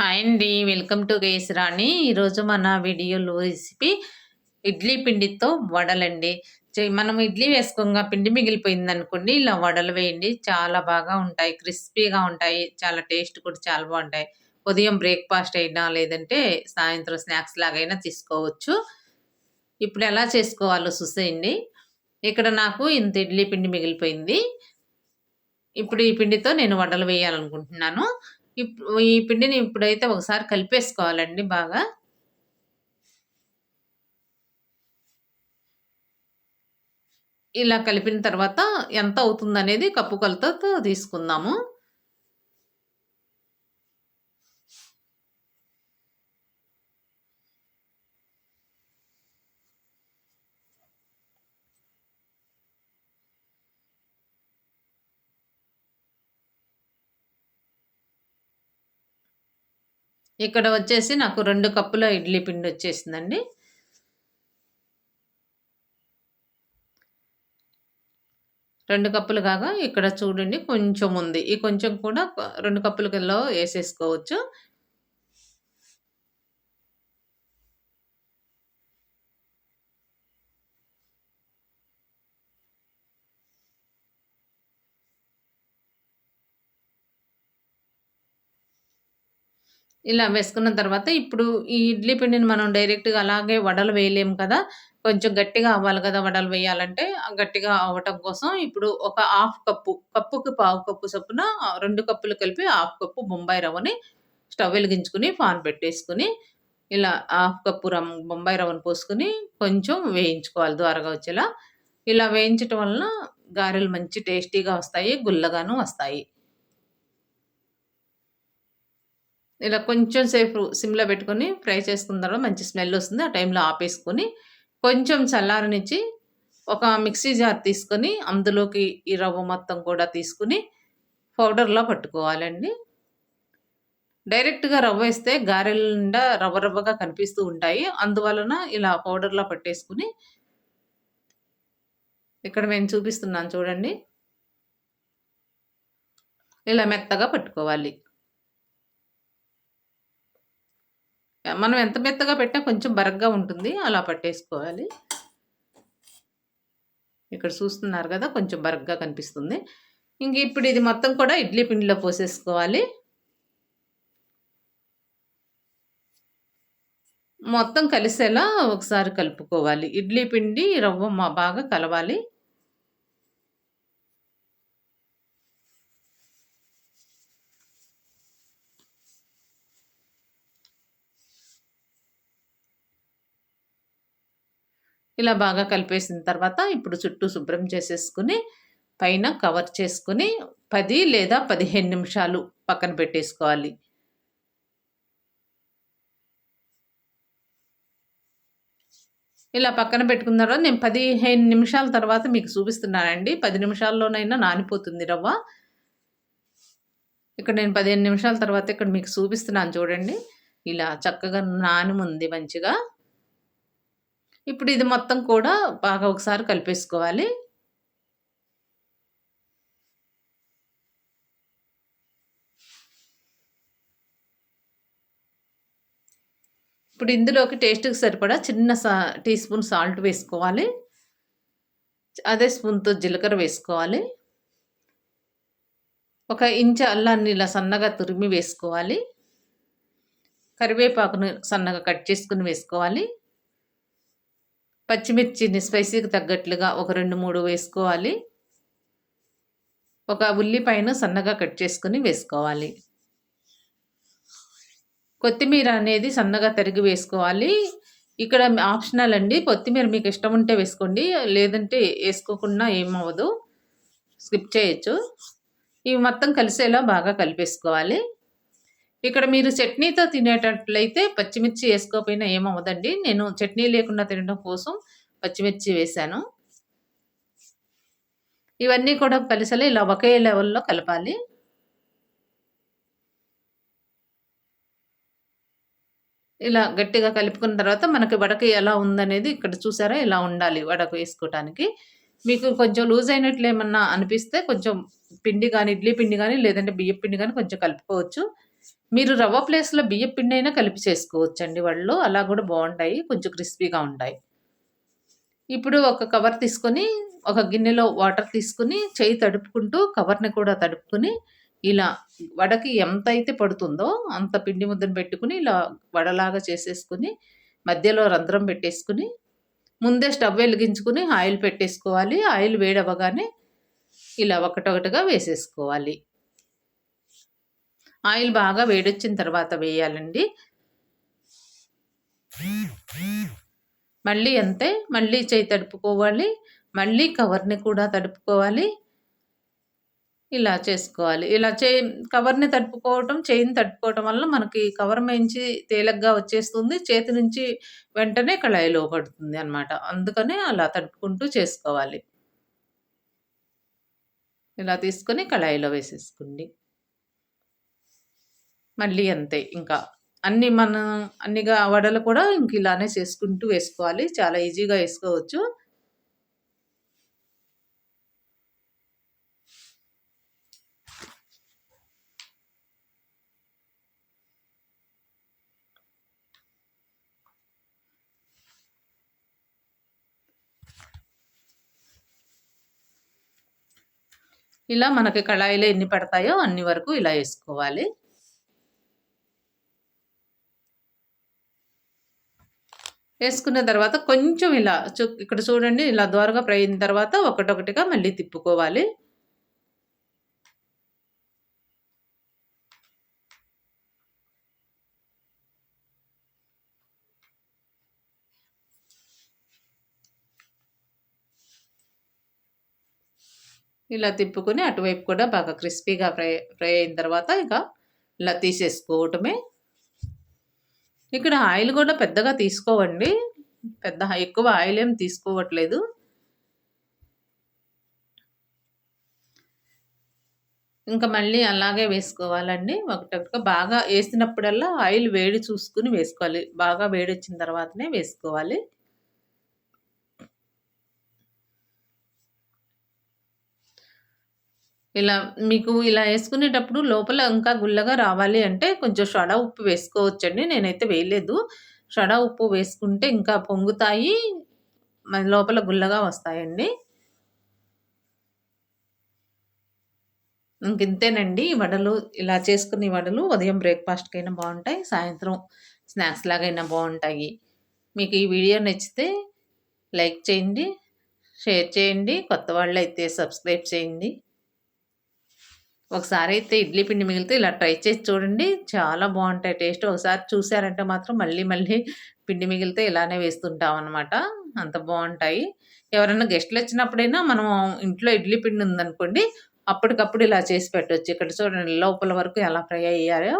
Hi అండి welcome to రాణి. ఈరోజు మన వీడియోలో రెసిపీ ఇడ్లీ పిండితో వడలండి. చే- మనం ఇడ్లీ వేసుకోగా పిండి మిగిలిపోయింది అనుకోండి ఇలా వడలు వేయండి. చాలా బాగా ఉంటాయి క్రిస్పీగా ఉంటాయి చాలా టేస్ట్ కూడా చాలా బాగుంటాయి. ఉదయం బ్రేక్ఫాస్ట్ అయినా లేదంటే సాయంత్రం స్నాక్స్ లాగైనా తీసుకోవచ్చు. ఇప్పుడు ఎలా చేసుకోవాలో చూసేయండి. ఇక్కడ నాకు ఇంత ఇడ్లీ పిండి మిగిలిపోయింది. ఇప్పుడు ఈ పిండితో నేను వడలు వేయాలనుకుంటున్నాను. ఈ పిండిని ఇప్పుడైతే ఒకసారి కలిపేసుకోవాలండి బాగా. ఇలా కలిపిన తర్వాత ఎంత అవుతుందనేది కప్పు కొలతతో తీసుకుందాము. ఇక్కడ వచ్చేసి నాకు రెండు కప్పుల ఇడ్లీ పిండి వచ్చేసిందండి. రెండు కప్పులు కాగా ఇక్కడ చూడండి కొంచెం ఉంది. ఈ కొంచెం కూడా రెండు కప్పుల కిలో వేసేసుకోవచ్చు. ఇలా వేసుకున్న తర్వాత ఇప్పుడు ఈ ఇడ్లీ పిండిని మనం డైరెక్ట్‌గా అలాగే వడలు వేయలేము కదా! కొంచెం గట్టిగా అవ్వాలి కదా! వడలు వేయాలంటే. గట్టిగా అవ్వటం కోసం ఇప్పుడు ఒక హాఫ్ కప్పు, కప్పుకి పావు కప్పు చొప్పున రెండు కప్పులు కలిపి హాఫ్ కప్పు బొంబాయి రవ్వని స్టవ్ వెలిగించుకొని ఫాన్ పెట్టేసుకుని ఇలా హాఫ్ కప్పు రమ్ బొంబాయి రవ్వను పోసుకొని కొంచెం వేయించుకోవాలి ద్వారగా వచ్చేలా. ఇలా వేయించటం వలన గారెలు మంచి టేస్టీగా వస్తాయి. గుల్లగాను వస్తాయి. ఇలా కొంచెం సేపు సిమ్‌లో పెట్టుకొని ఫ్రై చేసుకున్న తర్వాత మంచి స్మెల్ వస్తుంది. ఆ టైంలో ఆపేసుకొని, కొంచెం చల్లారనిచ్చి, ఒక మిక్సీ జార్ తీసుకొని, అందులోకి ఈ రవ్వ మొత్తం కూడా తీసుకొని, పౌడర్లో పట్టుకోవాలండి. డైరెక్ట్‌గా రవ్వ వేస్తే గారెల నిండా రవ్వ రవ్వగా కనిపిస్తూ ఉంటాయి. అందువలన ఇలా పౌడర్‌లా పట్టేసుకొని ఇక్కడ నేను చూపిస్తున్నాను చూడండి. ఇలా మెత్తగా పట్టుకోవాలి. మనం ఎంత మెత్తగా పెట్టినా కొంచెం బరగ్గా ఉంటుంది. అలా పట్టేసుకోవాలి. ఇక్కడ చూస్తున్నారు కదా! కొంచెం బరగ్గా కనిపిస్తుంది. ఇంక ఇప్పుడు ఇది మొత్తం కూడా ఇడ్లీ పిండిలో పోసేసుకోవాలి. మొత్తం కలిసేలా ఒకసారి కలుపుకోవాలి. ఇడ్లీ పిండి, రవ్వ బాగా కలవాలి. ఇలా బాగా కలిపేసిన తర్వాత ఇప్పుడు చుట్టూ శుభ్రం చేసేసుకుని పైన కవర్ చేసుకుని పది లేదా 15 నిమిషాలు పక్కన పెట్టేసుకోవాలి. ఇలా పక్కన పెట్టుకున్న తర్వాత నేను 15 నిమిషాల తర్వాత మీకు చూపిస్తున్నానండి. పది నిమిషాల్లోనైనా నానిపోతుంది రవ్వ. ఇక్కడ నేను 15 నిమిషాల తర్వాత ఇక్కడ మీకు చూపిస్తున్నాను చూడండి. ఇలా చక్కగా నానుముంది మంచిగా. ఇప్పుడు ఇది మొత్తం కూడా బాగా ఒకసారి కలిపేసుకోవాలి. ఇప్పుడు ఇందులోకి టేస్ట్‌కి సరిపడా చిన్న సా టీ స్పూన్ సాల్ట్ వేసుకోవాలి. అదే స్పూన్‌తో జీలకర్ర వేసుకోవాలి. ఒక ఇంచ్ అల్లాన్ని ఇలా సన్నగా తురిమి వేసుకోవాలి. కరివేపాకును సన్నగా కట్ చేసుకుని వేసుకోవాలి. పచ్చిమిర్చిని స్పైసీకి తగ్గట్లుగా ఒక 2, 3 వేసుకోవాలి. ఒక ఉల్లిపాయను సన్నగా కట్ చేసుకుని వేసుకోవాలి. కొత్తిమీర అనేది సన్నగా తరిగి వేసుకోవాలి. ఇక్కడ ఆప్షనల్ అండి. కొత్తిమీర మీకు ఇష్టం ఉంటే వేసుకోండి. లేదంటే వేసుకోకుండా ఏమవ్వదు. స్కిప్ చేయొచ్చు. ఇవి మొత్తం కలిసేలా బాగా కలిపేసుకోవాలి. ఇక్కడ మీరు చట్నీతో తినేటట్లయితే పచ్చిమిర్చి వేసుకోకపోయినా ఏమవ్వదండి. నేను చట్నీ లేకుండా తినడం కోసం పచ్చిమిర్చి వేశాను. ఇవన్నీ కూడా కలిసేలా ఇలా ఒకే లెవెల్‌లో కలపాలి. ఇలా గట్టిగా కలుపుకున్న తర్వాత మనకి వడకి ఎలా ఉందనేది ఇక్కడ చూసారా ఇలా ఉండాలి వడకు వేసుకోవటానికి. మీకు కొంచెం లూజ్ అయినట్లు ఏమన్నా అనిపిస్తే కొంచెం పిండి కానీ ఇడ్లీ పిండి కానీ లేదంటే బియ్యం పిండి కానీ కొంచెం కలుపుకోవచ్చు. మీరు రవ్వ ప్లేస్‌లో బియ్య పిండి అయినా కలిపి చేసుకోవచ్చండి వడలు. అలా కూడా బాగుంటాయి కొంచెం క్రిస్పీగా ఉంటాయి. ఇప్పుడు ఒక కవర్ తీసుకొని, ఒక గిన్నెలో వాటర్ తీసుకొని, చేయి తడుపుకుంటూ కవర్‌ని కూడా తడుపుకొని, ఇలా వడకి ఎంత అయితే పడుతుందో అంత పిండి ముద్దను పెట్టుకుని ఇలా వడలాగా చేసేసుకొని, మధ్యలో రంధ్రం పెట్టేసుకొని, ముందే స్టవ్ వెలిగించుకొని ఆయిల్ పెట్టేసుకోవాలి. ఆయిల్ వేడవ్వగానే ఇలా ఒకటొకటిగా వేసేసుకోవాలి. ఆయిల్ బాగా వేడొచ్చిన తర్వాత వేయాలండి. మళ్ళీ అంతే. మళ్ళీ చేయి తడుపుకోవాలి. మళ్ళీ కవర్‌ని కూడా తడుపుకోవాలి. ఇలా చేసుకోవాలి. ఇలా చే కవర్‌ని తడుపుకోవటం, చేయిని తడుపుకోవటం వల్ల మనకి కవర్ మించి తేలగ్గా వచ్చేస్తుంది. చేతి నుంచి వెంటనే కళాయిలో పడుతుంది అనమాట. అందుకనే అలా తడుపుకుంటూ చేసుకోవాలి. ఇలా తీసుకొని కళాయిలో వేసేసుకోండి. మళ్ళీ అంతే ఇంకా. అన్ని మనం అన్నిగా వడలు కూడా ఇంక ఇలానే చేసుకుంటూ వేసుకోవాలి. చాలా ఈజీగా వేసుకోవచ్చు. ఇలా మనకి కళాయిలో ఎన్ని పడతాయో అన్ని వరకు ఇలా వేసుకోవాలి. వేసుకున్న తర్వాత కొంచెం ఇలా చూ ఇక్కడ చూడండి ఇలా దోరగా ఫ్రై అయిన తర్వాత ఒకటొకటిగా మళ్ళీ తిప్పుకోవాలి. ఇలా తిప్పుకొని అటువైపు కూడా బాగా క్రిస్పీగా ఫ్రై ఫ్రై అయిన తర్వాత ఇక ఇలా తీసేసుకోవటమే. ఇక్కడ ఆయిల్ కూడా పెద్దగా తీసుకోవండి. పెద్ద ఎక్కువ ఆయిల్ ఏం తీసుకోవట్లేదు. ఇంకా మళ్ళీ అలాగే వేసుకోవాలండి. ఒకటొకటిగా బాగా వేసినప్పుడల్లా ఆయిల్ వేడి చూసుకొని వేసుకోవాలి. బాగా వేడి వచ్చిన తర్వాతనే వేసుకోవాలి. ఇలా మీకు ఇలా వేసుకునేటప్పుడు లోపల ఇంకా గుల్లగా రావాలి అంటే కొంచెం సోడా ఉప్పు వేసుకోవచ్చండి. నేనైతే వేయలేదు. సోడా ఉప్పు వేసుకుంటే ఇంకా పొంగుతాయి. లోపల గుల్లగా వస్తాయండి. ఇంకింతేనండి. ఈ వడలు ఇలా చేసుకునే ఈ వడలు ఉదయం బ్రేక్‌ఫాస్ట్‌కైనా బాగుంటాయి సాయంత్రం స్నాక్స్ లాగైనా బాగుంటాయి మీకు ఈ వీడియో నచ్చితే లైక్ చేయండి. షేర్ చేయండి. కొత్త వాళ్ళు అయితే సబ్స్క్రైబ్ చేయండి. ఒకసారి అయితే ఇడ్లీ పిండి మిగిలితే ఇలా ట్రై చేసి చూడండి. చాలా బాగుంటాయి టేస్ట్. ఒకసారి చూసారంటే మాత్రం మళ్ళీ మళ్ళీ పిండి మిగిలితే ఇలానే వేస్తుంటామనమాట. అంత బాగుంటాయి ఎవరైనా గెస్ట్‌లొచ్చినప్పుడైనా మనం ఇంట్లో ఇడ్లీ పిండి ఉందనుకోండి, అప్పటికప్పుడు ఇలా చేసి పెట్టవచ్చు ఇక్కడ చూడండి లోపల వరకు ఎలా ఫ్రై అయ్యారో